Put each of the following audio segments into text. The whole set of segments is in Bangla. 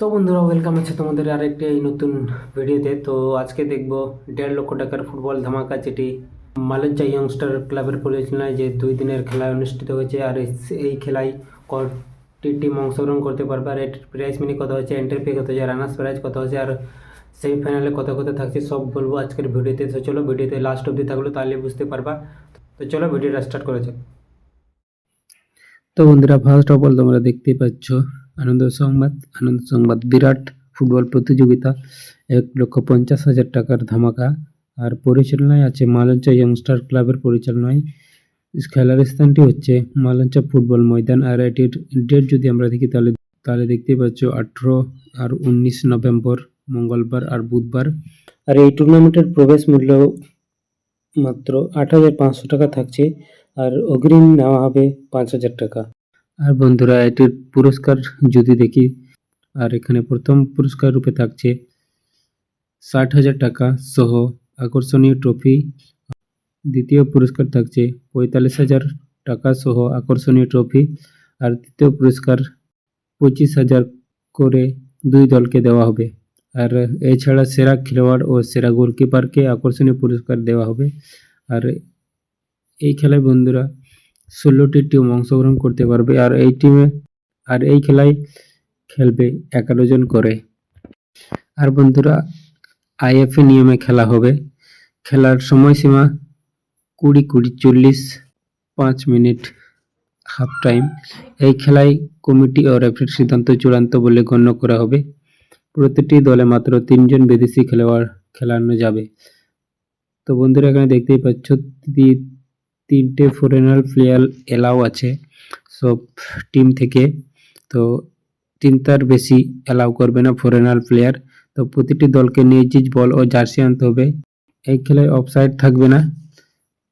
তো বন্ধুরা ওয়েলকাম আছে তোমাদের আরেকটি এই নতুন ভিডিওতে তো আজকে দেখব, দেড় লক্ষ টাকার ফুটবল ধামাকা যেটি মালেঞ্চা ইয়ংস্টার ক্লাবের পরিচালনায় যে দুই দিনের খেলায় অনুষ্ঠিত হয়েছে, আর এই- খেলায় কটি টিম অংশগ্রহণ করতে পারবে, আর এটির প্রাইজ মিনি কত হচ্ছে এন্ট্রি ফি কত হচ্ছে রানার্স প্রাইজ কত হচ্ছে আর সেমিফাইনালে কত কত থাকছে, সব বলব আজকের ভিডিওতে তো চলো ভিডিওতে লাস্ট অবধি থাকল, তাহলে বুঝতে পারবা। তো চলো ভিডিওটা স্টার্ট করেছে তো বন্ধুরা ফার্স্ট অফ অল তোমরা দেখতেই পাচ্ছ আনন্দ সংবাদ আনন্দ সংবাদ বিরাট ফুটবল প্রতিযোগিতা, এক লক্ষ পঞ্চাশ হাজার টাকার ধামাকা। আর পরিচালনায় আছে মালঞ্চা ইয়ংস্টার ক্লাবের পরিচালনায়। খেলার স্থানটি হচ্ছে মালঞ্চা ফুটবল ময়দান। আর এটির ডেট যদি আমরা দেখি, তাহলে তাহলে দেখতে পাচ্ছ আঠেরো আর উনিশ নভেম্বর, মঙ্গলবার আর বুধবার। আর এই টুর্নামেন্টের প্রবেশ মূল্য মাত্র আট হাজার পাঁচশো টাকা থাকছে। আর অগ্রিম নেওয়া হবে পাঁচ হাজার টাকা। আর বন্ধুরা এটির পুরস্কার যদি দেখি, আর এখানে প্রথম পুরস্কার রূপে থাকছে ষাট হাজার টাকা সহ আকর্ষণীয় ট্রফি দ্বিতীয় পুরস্কার থাকছে পঁয়তাল্লিশ হাজার টাকা সহ আকর্ষণীয় ট্রফি আর তৃতীয় পুরস্কার পঁচিশ হাজার করে দুই দলকে দেওয়া হবে। আর এছাড়া সেরা খেলোয়াড় ও সেরা গোলকিপারকে আকর্ষণীয় পুরস্কার দেওয়া হবে। আর এই খেলায় বন্ধুরা ষোলোটি টিম অংশগ্রহণ করতে পারবে আর এই টিমে আর এই খেলায় খেলবে এগারো জন করে। আর বন্ধুরা আইএফএ নিয়মে খেলা হবে। খেলার সময়সীমা কুড়ি কুড়ি চল্লিশ পাঁচ মিনিট হাফ টাইম এই খেলায় কমিটি ও রেফারির সিদ্ধান্ত চূড়ান্ত বলে গণ্য করা হবে। প্রতিটি দলে মাত্র তিনজন বিদেশি খেলোয়াড় খেলানো যাবে। তো বন্ধুরা, এখানে দেখতেই পাচ্ছ তিনটে ফরেনার প্লেয়ার এলাও আছে সব টিম থেকে। তো তিনটার বেশি অ্যালাউ করবে না ফরেনার প্লেয়ার তো প্রতিটি দলকে নিজ বল ও জার্সি আনতে হবে। এই খেলায় অফসাইড থাকবে না।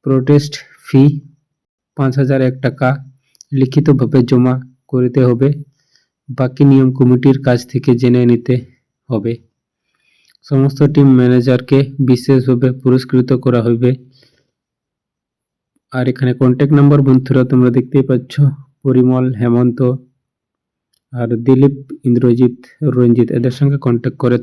প্রোটেস্ট ফি পাঁচ হাজার এক টাকা লিখিতভাবে জমা করতে হবে। বাকি নিয়ম কমিটির কাছ থেকে জেনে নিতে হবে। সমস্ত টিম ম্যানেজারকে বিশেষভাবে পুরস্কৃত করা হবে আর এখানে কন্ট্যাক্ট নাম্বার বন্ধুরা তোমরা দেখতেই পাচ্ছ। পরিমল, হেমন্ত আর দিলীপ, ইন্দ্রজিৎ, রঞ্জিত, এদের সঙ্গে কন্ট্যাক্ট করে।